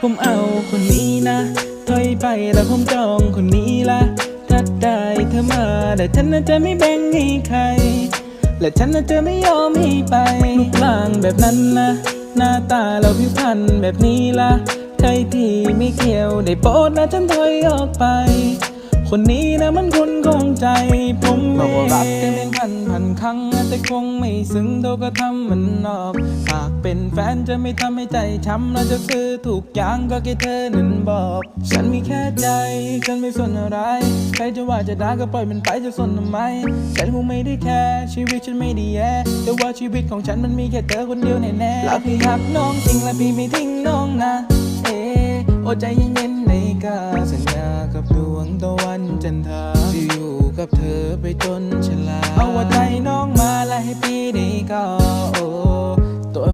ผมเอาคนนี้นะถอยไปแล้วผมจองคนนี้ละถ้าได้เธอมาแต่ฉันน่ะจะไม่แบ่งให้ใคร และฉันน่ะจะไม่ยอมให้ไปรูปร่างแบบนั้นนะหน้าตาเราผิวพรรณแบบนี้ละใครที่ไม่เกี่ยวได้โปรดนะฉันถอยออกไป คนนี้นะมันคนของใจ ผมบอกว่ารักกันเป็นพันพันครั้ง แต่คงไม่ซึ้งเท่าก็ทำมันนอก หากเป็นแฟนจะไม่ทำให้ใจช้ำเราจะซื้อถูกอย่างก็แค่เธอนั้นบอก ฉันมีแค่ใจฉันไม่สนอะไร ใครจะว่าจะด่าก็ปล่อยมันไปจะสนทำไม ฉันคงไม่ได้แค่ชีวิตฉันไม่ได้แย่แต่ว่าชีวิตของฉันมันมีแค่เธอคนเดียวแน่ๆแล้วพี่รักน้องจริงและพี่ไม่ทิ้งน้องนะ เออโอ้ใจเย็นๆในกาสัญญากับดวงตะวัน จันทราจะอยู่กับเธอไปจนชราเอาว่าใจน้อง